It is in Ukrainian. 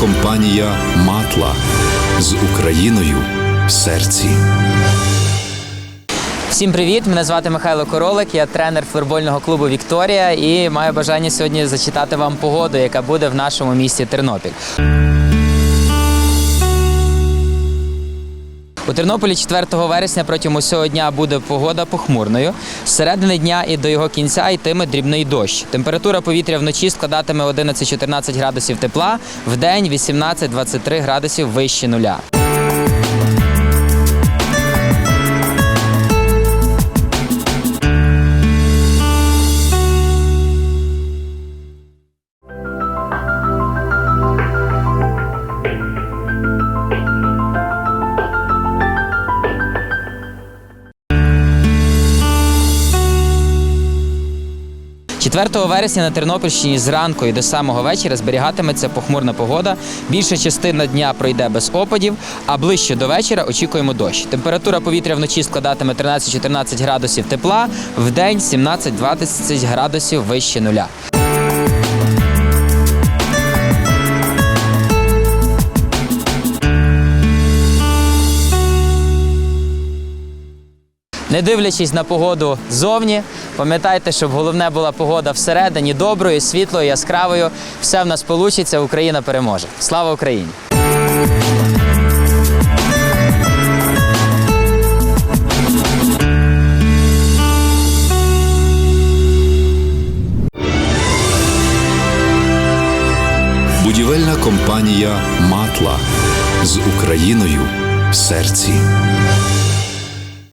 компанія Матла з Україною в серці. Всім привіт! Мене звати Михайло Королик, я тренер футбольного клубу Вікторія і маю бажання сьогодні зачитати вам погоду, яка буде в нашому місті Тернопіль. У Тернополі 4 вересня протягом усього дня буде погода похмурною. З середини дня і до його кінця йтиме дрібний дощ. Температура повітря вночі складатиме 11-14 градусів тепла, в день 18-23 градусів вище нуля. – 4 вересня на Тернопільщині зранку і до самого вечора зберігатиметься похмурна погода. Більша частина дня пройде без опадів, а ближче до вечора очікуємо дощ. Температура повітря вночі складатиме 13-14 градусів тепла, в день 17-20 градусів вище нуля. Не дивлячись на погоду зовні, пам'ятайте, щоб головне була погода всередині доброю, світлою, яскравою. Все в нас вийде, Україна переможе. Слава Україні! Будівельна компанія Матла з Україною в серці.